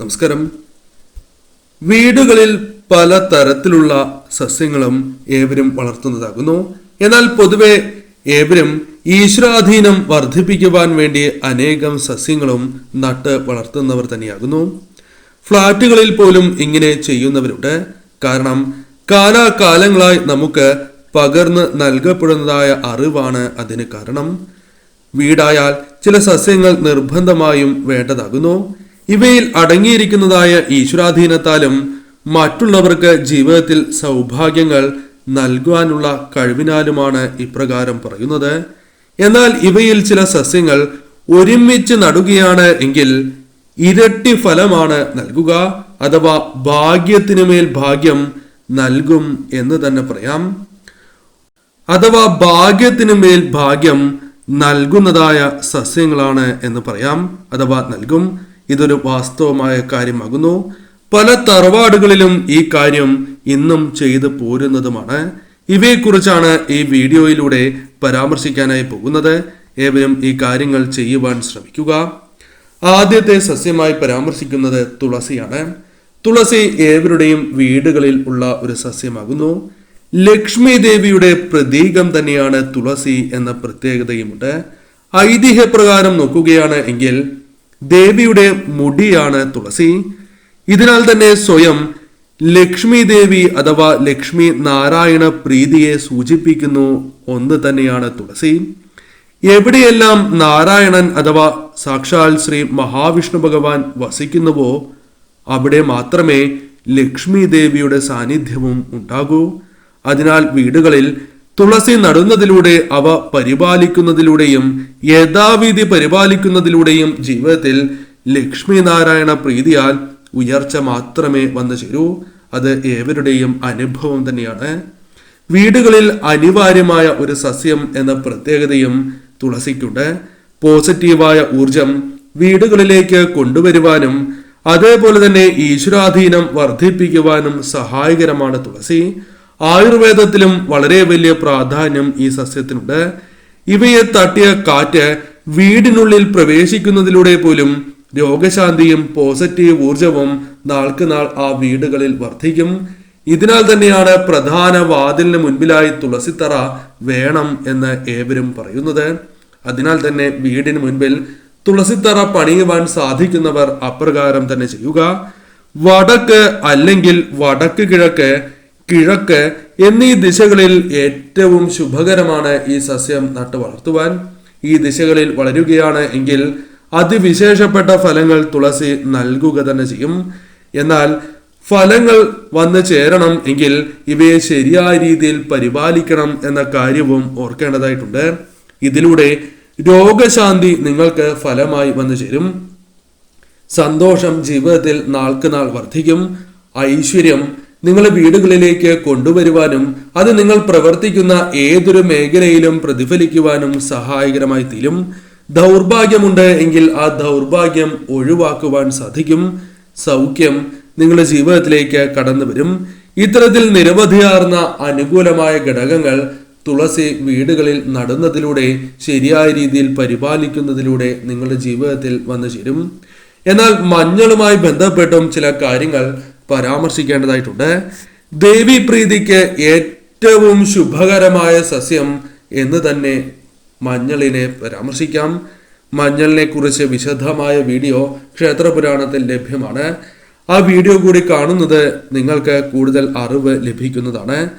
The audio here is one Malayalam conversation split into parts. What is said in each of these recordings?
നമസ്കാരം. വീടുകളിൽ പല തരത്തിലുള്ള സസ്യങ്ങളും ഏവരും വളർത്തുന്നതാകുന്നു. എന്നാൽ പൊതുവെ ഏവരും ഈശ്വരാധീനം വർദ്ധിപ്പിക്കുവാൻ വേണ്ടി അനേകം സസ്യങ്ങളും നട്ട് വളർത്തുന്നവർ തന്നെയാകുന്നു. ഫ്ളാറ്റുകളിൽ പോലും ഇങ്ങനെ ചെയ്യുന്നവരുണ്ട്. കാരണം കാലാകാലങ്ങളായി നമുക്ക് പകർന്ന് നൽകപ്പെടുന്നതായ അറിവാണ് അതിന് കാരണം. വീടായാൽ ചില സസ്യങ്ങൾ നിർബന്ധമായും വേണ്ടതാകുന്നു. ഇവയിൽ അടങ്ങിയിരിക്കുന്നതായ ഈശ്വരാധീനത്താലും മറ്റുള്ളവർക്ക് ജീവിതത്തിൽ സൗഭാഗ്യങ്ങൾ നൽകുവാനുള്ള കഴിവിനാലുമാണ് ഇപ്രകാരം പറയുന്നത്. എന്നാൽ ഇവയിൽ ചില സസ്യങ്ങൾ ഒരുമിച്ച് നടുകയാണ് എങ്കിൽ ഇരട്ടി ഫലമാണ് നൽകുക അഥവാ ഭാഗ്യത്തിനുമേൽ ഭാഗ്യം നൽകും എന്ന് തന്നെ പറയാം. അഥവാ ഭാഗ്യത്തിനു മേൽ ഭാഗ്യം നൽകുന്നതായ സസ്യങ്ങളാണ് എന്ന് പറയാം. അഥവാ നൽകും. ഇതൊരു വാസ്തവമായ കാര്യമാകുന്നു. പല തറവാടുകളിലും ഈ കാര്യം ഇന്നും ചെയ്തു പോരുന്നതുമാണ്. ഇവയെക്കുറിച്ചാണ് ഈ വീഡിയോയിലൂടെ പരാമർശിക്കാനായി പോകുന്നത്. ഏവരും ഈ കാര്യങ്ങൾ ചെയ്യുവാൻ ശ്രമിക്കുക. ആദ്യത്തെ സസ്യമായി പരാമർശിക്കുന്നത് തുളസിയാണ്. തുളസി ഏവരുടെയും വീടുകളിൽ ഉള്ള ഒരു സസ്യമാകുന്നു. ലക്ഷ്മി ദേവിയുടെ പ്രതീകം തന്നെയാണ് തുളസി എന്ന പ്രത്യേകതയുമുണ്ട്. ഐതിഹ്യപ്രകാരം നോക്കുകയാണ് എങ്കിൽ ദേവിയുടെ മുടിയാണ് തുളസി. ഇതിനാൽ തന്നെ സ്വയം ലക്ഷ്മി ദേവി അഥവാ ലക്ഷ്മി നാരായണ പ്രീതിയെ സൂചിപ്പിക്കുന്നു ഒന്ന് തന്നെയാണ് തുളസി. എവിടെയെല്ലാം നാരായണൻ അഥവാ സാക്ഷാൽ ശ്രീ മഹാവിഷ്ണു ഭഗവാൻ വസിക്കുന്നുവോ അവിടെ മാത്രമേ ലക്ഷ്മി ദേവിയുടെ സാന്നിധ്യവും ഉണ്ടാകൂ. അതിനാൽ വീടുകളിൽ തുളസി നടുന്നതിലൂടെ അവ പരിപാലിക്കുന്നതിലൂടെയും യഥാവിധി പരിപാലിക്കുന്നതിലൂടെയും ജീവിതത്തിൽ ലക്ഷ്മി നാരായണ പ്രീതിയാൽ ഉയർച്ച മാത്രമേ വന്നു ചേരൂ. അത് ഏവരുടെയും അനുഭവം തന്നെയാണ്. വീടുകളിൽ അനിവാര്യമായ ഒരു സസ്യം എന്ന പ്രത്യേകതയും തുളസിക്കുണ്ട്. പോസിറ്റീവായ ഊർജം വീടുകളിലേക്ക് കൊണ്ടുവരുവാനും അതേപോലെ തന്നെ ഈശ്വരാധീനം വർദ്ധിപ്പിക്കുവാനും സഹായകരമാണ് തുളസി. ആയുർവേദത്തിലും വളരെ വലിയ പ്രാധാന്യം ഈ സസ്യത്തിനുണ്ട്. ഇവയെ തട്ടിയ കാറ്റ് വീടിനുള്ളിൽ പ്രവേശിക്കുന്നതിലൂടെ പോലും രോഗശാന്തിയും പോസിറ്റീവ് ഊർജവും നാൾക്ക് നാൾ ആ വീടുകളിൽ വർദ്ധിക്കും. ഇതിനാൽ തന്നെയാണ് പ്രധാന വാതിലിന് മുൻപിലായി തുളസിത്തറ വേണം എന്ന് ഏവരും പറയുന്നത്. അതിനാൽ തന്നെ വീടിന് മുൻപിൽ തുളസിത്തറ പണിയുവാൻ സാധിക്കുന്നവർ അപ്രകാരം തന്നെ ചെയ്യുക. വടക്ക് അല്ലെങ്കിൽ വടക്ക് കിഴക്ക് കിഴക്ക് എന്നീ ദിശകളിൽ ഏറ്റവും ശുഭകരമാണ് ഈ സസ്യം നട്ടു വളർത്തുവാൻ ഈ ദിശകളിൽ വളരുകയാണ് എങ്കിൽ അതിവിശേഷപ്പെട്ട ഫലങ്ങൾ തുളസി നൽകുക തന്നെ ചെയ്യും. എന്നാൽ ഫലങ്ങൾ വന്നു ചേരണം എങ്കിൽ ഇവയെ ശരിയായ രീതിയിൽ പരിപാലിക്കണം എന്ന കാര്യവും ഓർക്കേണ്ടതായിട്ടുണ്ട്. ഇതിലൂടെ രോഗശാന്തി നിങ്ങൾക്ക് ഫലമായി വന്നു ചേരും. സന്തോഷം ജീവിതത്തിൽ നാൾക്ക് നാൾ വർദ്ധിക്കും. ഐശ്വര്യം നിങ്ങളെ വീടുകളിലേക്ക് കൊണ്ടുവരുവാനും അത് നിങ്ങൾ പ്രവർത്തിക്കുന്ന ഏതൊരു മേഖലയിലും പ്രതിഫലിക്കുവാനും സഹായകരമായി തീരും. ദൗർഭാഗ്യമുണ്ട് എങ്കിൽ ആ ദൗർഭാഗ്യം ഒഴിവാക്കുവാൻ സാധിക്കും. സൗഖ്യം നിങ്ങളുടെ ജീവിതത്തിലേക്ക് കടന്നു വരും. ഇത്തരത്തിൽ നിരവധിയാർന്ന അനുകൂലമായ ഘടകങ്ങൾ തുളസി വീടുകളിൽ നടുന്നതിലൂടെ ശരിയായ രീതിയിൽ പരിപാലിക്കുന്നതിലൂടെ നിങ്ങളുടെ ജീവിതത്തിൽ വന്നു ചേരും. എന്നാൽ മഞ്ഞളുമായി ബന്ധപ്പെട്ടും ചില കാര്യങ്ങൾ പരാമർശിക്കേണ്ടതായിട്ടുണ്ട്. ദേവി പ്രീതിക്ക് ഏറ്റവും ശുഭകരമായ സസ്യം എന്ന് തന്നെ മഞ്ഞളിനെ പരാമർശിക്കാം. മഞ്ഞളിനെ കുറിച്ച് വിശദമായ വീഡിയോ ക്ഷേത്രപുരാണത്തിൽ ലഭ്യമാണ്. ആ വീഡിയോ കൂടി കാണുന്നത് നിങ്ങൾക്ക് കൂടുതൽ അറിവ് ലഭിക്കുന്നതാണ്.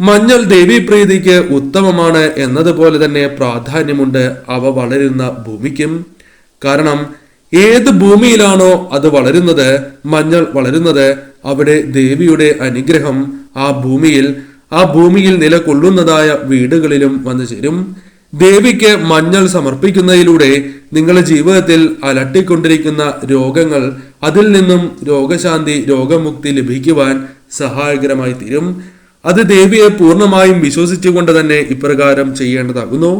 മഞ്ഞൾ ദേവീപ്രീതിക്ക് ഉത്തമമാണ് എന്നതുപോലെ തന്നെ പ്രാധാന്യമുണ്ട്. അവ വളരുന്ന ഭൂമിക്കും. കാരണം ഏത് ഭൂമിയിലാണോ അത് വളരുന്നത് മഞ്ഞൾ വളരുന്നത് അവിടെ ദേവിയുടെ അനുഗ്രഹം ആ ഭൂമിയിൽ ആ ഭൂമിയിൽ നിലകൊള്ളുന്നതായ വീടുകളിലും വന്നു ചേരും. ദേവിക്ക് മഞ്ഞൾ സമർപ്പിക്കുന്നതിലൂടെ നിങ്ങളുടെ ജീവിതത്തിൽ അലട്ടിക്കൊണ്ടിരിക്കുന്ന രോഗങ്ങൾ അതിൽ നിന്നും രോഗശാന്തി രോഗമുക്തി ലഭിക്കുവാൻ സഹായകരമായി തീരും. അത് ദേവിയെ പൂർണമായും വിശ്വസിച്ചുകൊണ്ട് തന്നെ ഇപ്രകാരം ചെയ്യേണ്ടതാകുന്നു.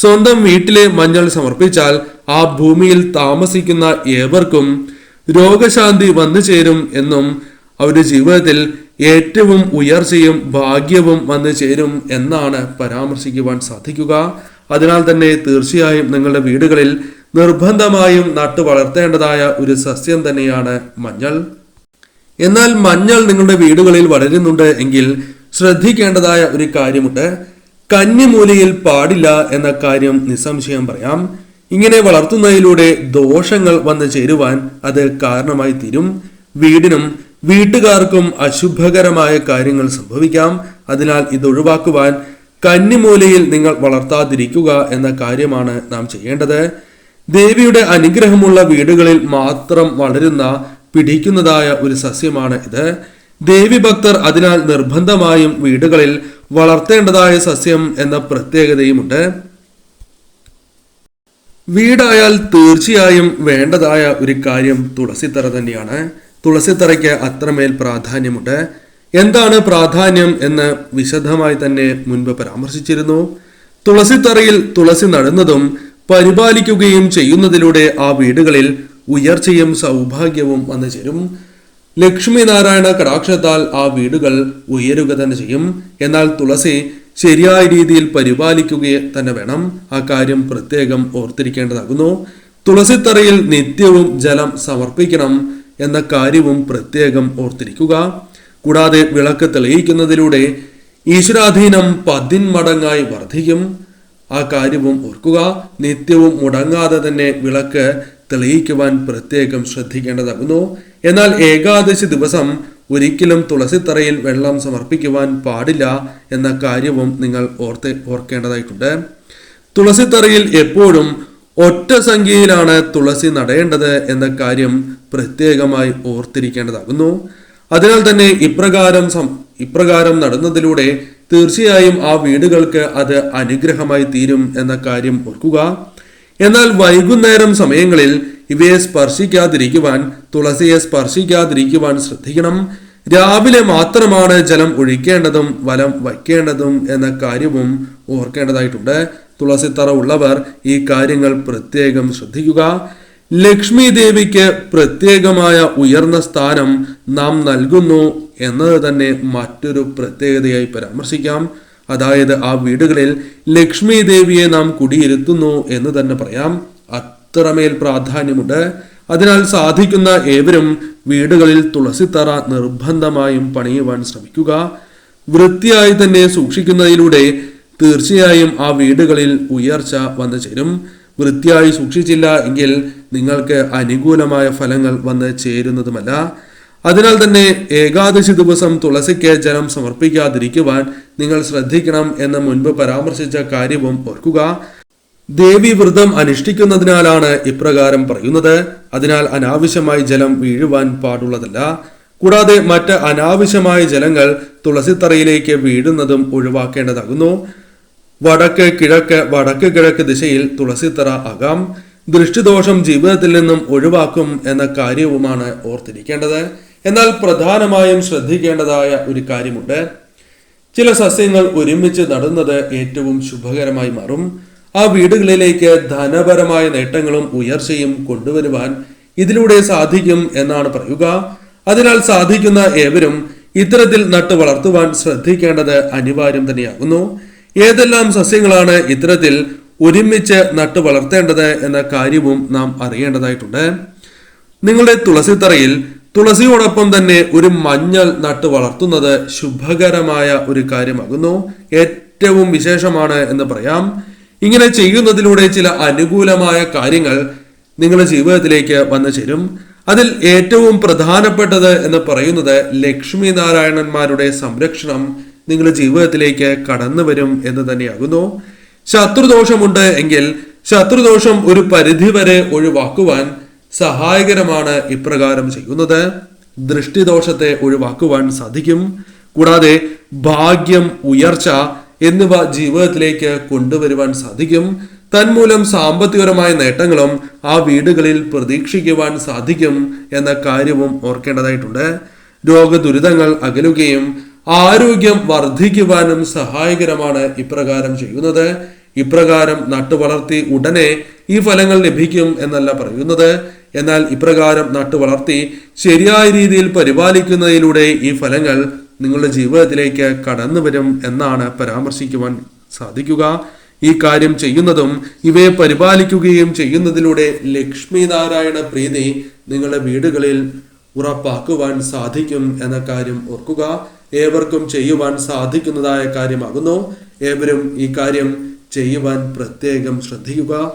സ്വന്തം വീട്ടിലെ മഞ്ഞൾ സമർപ്പിച്ചാൽ ആ ഭൂമിയിൽ താമസിക്കുന്ന ഏവർക്കും രോഗശാന്തി വന്നു ചേരും എന്നും അവരുടെ ജീവിതത്തിൽ ഏറ്റവും ഉയർച്ചയും ഭാഗ്യവും വന്നു ചേരും എന്നാണ് പരാമർശിക്കുവാൻ സാധിക്കുക. അതിനാൽ തന്നെ തീർച്ചയായും നിങ്ങളുടെ വീടുകളിൽ നിർബന്ധമായും നട്ടു വളർത്തേണ്ടതായ ഒരു സസ്യം തന്നെയാണ് മഞ്ഞൾ. എന്നാൽ മഞ്ഞൾ നിങ്ങളുടെ വീടുകളിൽ വളരുന്നുണ്ട് എങ്കിൽ ശ്രദ്ധിക്കേണ്ടതായ ഒരു കാര്യമുണ്ട്. കന്നിമൂലയിൽ പാടില്ല എന്ന കാര്യം നിസ്സംശയം പറയാം. ഇങ്ങനെ വളർത്തുന്നതിലൂടെ ദോഷങ്ങൾ വന്നു ചേരുവാൻ അത് കാരണമായി തീരും. വീടിനും വീട്ടുകാർക്കും അശുഭകരമായ കാര്യങ്ങൾ സംഭവിക്കാം. അതിനാൽ ഇത് ഒഴിവാക്കുവാൻ കന്നിമൂലയിൽ നിങ്ങൾ വളർത്താതിരിക്കുക എന്ന കാര്യമാണ് നാം ചെയ്യേണ്ടത്. ദേവിയുടെ അനുഗ്രഹമുള്ള വീടുകളിൽ മാത്രം വളരുന്ന പിടിക്കുന്നതായ ഒരു സസ്യമാണ് ഇത്. ദേവി ഭക്തർ അതിനാൽ നിർബന്ധമായും വീടുകളിൽ വളർത്തേണ്ടതായ സസ്യം എന്ന പ്രത്യേകതയുമുണ്ട്. വീടായാൽ തീർച്ചയായും വേണ്ടതായ ഒരു കാര്യം തുളസിത്തറ തന്നെയാണ്. തുളസിത്തറയ്ക്ക് അത്രമേൽ പ്രാധാന്യമുണ്ട്. എന്താണ് പ്രാധാന്യം എന്ന് വിശദമായി തന്നെ മുൻപ് പരാമർശിച്ചിരുന്നു. തുളസിത്തറയിൽ തുളസി നടുന്നതും പരിപാലിക്കുകയും ചെയ്യുന്നതിലൂടെ ആ വീടുകളിൽ ഉയർച്ചയും സൗഭാഗ്യവും വന്നു ചേരും ലക്ഷ്മി നാരായണ കടാക്ഷത്താൽ ആ വീടുകൾ ഉയരുക തന്നെ ചെയ്യും. എന്നാൽ തുളസി ശരിയായ രീതിയിൽ പരിപാലിക്കുക തന്നെ വേണം. ആ കാര്യം പ്രത്യേകം ഓർത്തിരിക്കേണ്ടതാകുന്നു. തുളസിത്തറയിൽ നിത്യവും ജലം സമർപ്പിക്കണം എന്ന കാര്യവും പ്രത്യേകം ഓർത്തിരിക്കുക. കൂടാതെ വിളക്ക് തെളിയിക്കുന്നതിലൂടെ ഈശ്വരാധീനം പതിന്മടങ്ങായി വർദ്ധിക്കും. ആ കാര്യവും ഓർക്കുക. നിത്യവും മുടങ്ങാതെ തന്നെ വിളക്ക് തെളിയിക്കുവാൻ പ്രത്യേകം ശ്രദ്ധിക്കേണ്ടതാകുന്നു എന്നാൽ ഏകാദശി ദിവസം ഒരിക്കലും തുളസിത്തറയിൽ വെള്ളം സമർപ്പിക്കുവാൻ പാടില്ല എന്ന കാര്യവും നിങ്ങൾ ഓർത്ത് ഓർക്കേണ്ടതായിട്ടുണ്ട്. തുളസിത്തറയിൽ എപ്പോഴും ഒറ്റ സംഖ്യയിലാണ് തുളസി നടേണ്ടത് എന്ന കാര്യം പ്രത്യേകമായി ഓർത്തിരിക്കേണ്ടതാകുന്നു. അതിനാൽ തന്നെ ഇപ്രകാരം ഇപ്രകാരം നടന്നതിലൂടെ തീർച്ചയായും ആ വീടുകൾക്ക് അത് അനുഗ്രഹമായി തീരും എന്ന കാര്യം ഓർക്കുക. എന്നാൽ വൈകുന്നേരം സമയങ്ങളിൽ ഇവയെ സ്പർശിക്കാതിരിക്കുവാൻ തുളസിയെ സ്പർശിക്കാതിരിക്കുവാൻ ശ്രദ്ധിക്കണം. രാവിലെ മാത്രമാണ് ജലം ഒഴിക്കേണ്ടതും വലം വയ്ക്കേണ്ടതും എന്ന കാര്യവും ഓർക്കേണ്ടതായിട്ടുണ്ട്. തുളസിത്തറ ഉള്ളവർ ഈ കാര്യങ്ങൾ പ്രത്യേകം ശ്രദ്ധിക്കുക. ലക്ഷ്മി ദേവിക്ക് പ്രത്യേകമായ ഉയർന്ന സ്ഥാനം നാം നൽകുന്നു എന്നത് തന്നെ മറ്റൊരു പ്രത്യേകതയായി പരാമർശിക്കാം. അതായത് ആ വീടുകളിൽ ലക്ഷ്മി ദേവിയെ നാം കുടിയിരുത്തുന്നു എന്ന് തന്നെ പറയാം. അത്രമേൽ പ്രാധാന്യമുണ്ട്. അതിനാൽ സാധിക്കുന്ന ഏവരും വീടുകളിൽ തുളസിത്തറ നിർബന്ധമായും പണിയുവാൻ ശ്രമിക്കുക. വൃത്തിയായി തന്നെ സൂക്ഷിക്കുന്നതിലൂടെ തീർച്ചയായും ആ വീടുകളിൽ ഉയർച്ച വന്നു ചേരും. വൃത്തിയായി സൂക്ഷിച്ചില്ല എങ്കിൽ നിങ്ങൾക്ക് അനുകൂലമായ ഫലങ്ങൾ വന്ന് ചേരുന്നതുമല്ല. അതിനാൽ തന്നെ ഏകാദശി ദിവസം തുളസിക്ക് ജലം സമർപ്പിക്കാതിരിക്കുവാൻ നിങ്ങൾ ശ്രദ്ധിക്കണം എന്ന് മുൻപ് പരാമർശിച്ച കാര്യവും ഓർക്കുക. ദേവി വ്രതം അനുഷ്ഠിക്കുന്നതിനാലാണ് ഇപ്രകാരം പറയുന്നത്. അതിനാൽ അനാവശ്യമായി ജലം വീഴുവാൻ പാടുള്ളതല്ല. കൂടാതെ മറ്റ് അനാവശ്യമായ ജലങ്ങൾ തുളസിത്തറയിലേക്ക് വീഴുന്നതും ഒഴിവാക്കേണ്ടതാകുന്നു. വടക്ക് കിഴക്ക് വടക്ക് കിഴക്ക് ദിശയിൽ തുളസിത്തറ ആകാം. ദൃഷ്ടിദോഷം ജീവിതത്തിൽ നിന്നും ഒഴിവാക്കും എന്ന കാര്യവുമാണ് ഓർത്തിരിക്കേണ്ടത്. എന്നാൽ പ്രധാനമായും ശ്രദ്ധിക്കേണ്ടതായ ഒരു കാര്യമുണ്ട്. ചില സസ്യങ്ങൾ ഒരുമിച്ച് നടുന്നത് ഏറ്റവും ശുഭകരമായി മാറും. ആ വീടുകളിലേക്ക് ധനപരമായ നേട്ടങ്ങളും ഉയർച്ചയും കൊണ്ടുവരുവാൻ ഇതിലൂടെ സാധിക്കും എന്നാണ് പറയുക. അതിനാൽ സാധിക്കുന്ന ഏവരും ഇത്തരത്തിൽ നട്ട് വളർത്തുവാൻ ശ്രദ്ധിക്കേണ്ടത് അനിവാര്യം തന്നെയാകുന്നു. ഏതെല്ലാം സസ്യങ്ങളാണ് ഇത്തരത്തിൽ ഒരുമിച്ച് നട്ട് വളർത്തേണ്ടത് എന്ന കാര്യവും നാം അറിയേണ്ടതായിട്ടുണ്ട്. നിങ്ങളുടെ തുളസിത്തറയിൽ തുളസിയോടൊപ്പം തന്നെ ഒരു മഞ്ഞൾ നട്ട് വളർത്തുന്നത് ശുഭകരമായ ഒരു കാര്യമാകുന്നു. ഏറ്റവും വിശേഷമാണ് എന്ന് പറയാം. ഇങ്ങനെ ചെയ്യുന്നതിലൂടെ ചില അനുകൂലമായ കാര്യങ്ങൾ നിങ്ങളുടെ ജീവിതത്തിലേക്ക് വന്നു ചേരും. അതിൽ ഏറ്റവും പ്രധാനപ്പെട്ടത് എന്ന് പറയുന്നത് ലക്ഷ്മി നാരായണന്മാരുടെ സംരക്ഷണം നിങ്ങളുടെ ജീവിതത്തിലേക്ക് കടന്നു വരും എന്ന് തന്നെയാകുന്നു. ശത്രുദോഷമുണ്ട് എങ്കിൽ ശത്രുദോഷം ഒരു പരിധിവരെ ഒഴിവാക്കുവാൻ സഹായകരമാണ് ഇപ്രകാരം ചെയ്യുന്നത്. ദൃഷ്ടിദോഷത്തെ ഒഴിവാക്കുവാൻ സാധിക്കും. കൂടാതെ ഭാഗ്യം ഉയർച്ച എന്നിവ ജീവിതത്തിലേക്ക് കൊണ്ടുവരുവാൻ സാധിക്കും. തന്മൂലം സാമ്പത്തികപരമായ നേട്ടങ്ങളും ആ വീടുകളിൽ പ്രതീക്ഷിക്കുവാൻ സാധിക്കും എന്ന കാര്യവും ഓർക്കേണ്ടതായിട്ടുണ്ട്. രോഗദുരിതങ്ങൾ അകലുകയും ആരോഗ്യം വർദ്ധിക്കുവാനും സഹായകരമാണ് ഇപ്രകാരം ചെയ്യുന്നത്. ഇപ്രകാരം നട്ടുവളർത്തി ഉടനെ ഈ ഫലങ്ങൾ ലഭിക്കും എന്നല്ല പറയുന്നത്. എന്നാൽ ഇപ്രകാരം നട്ടു വളർത്തി ശരിയായ രീതിയിൽ പരിപാലിക്കുന്നതിലൂടെ ഈ ഫലങ്ങൾ നിങ്ങളുടെ ജീവിതത്തിലേക്ക് കടന്നു വരും എന്നാണ് പരാമർശിക്കുവാൻ സാധിക്കുക. ഈ കാര്യം ചെയ്യുന്നതും ഇവയെ പരിപാലിക്കുകയും ചെയ്യുന്നതിലൂടെ ലക്ഷ്മി നാരായണ പ്രീതി നിങ്ങളുടെ വീടുകളിൽ ഉറപ്പാക്കുവാൻ സാധിക്കും എന്ന കാര്യം ഓർക്കുക. ഏവർക്കും ചെയ്യുവാൻ സാധിക്കുന്നതായ കാര്യമാകുന്നു. ഏവരും ഈ കാര്യം ചെയ്യുവാൻ പ്രത്യേകം ശ്രദ്ധിക്കുക.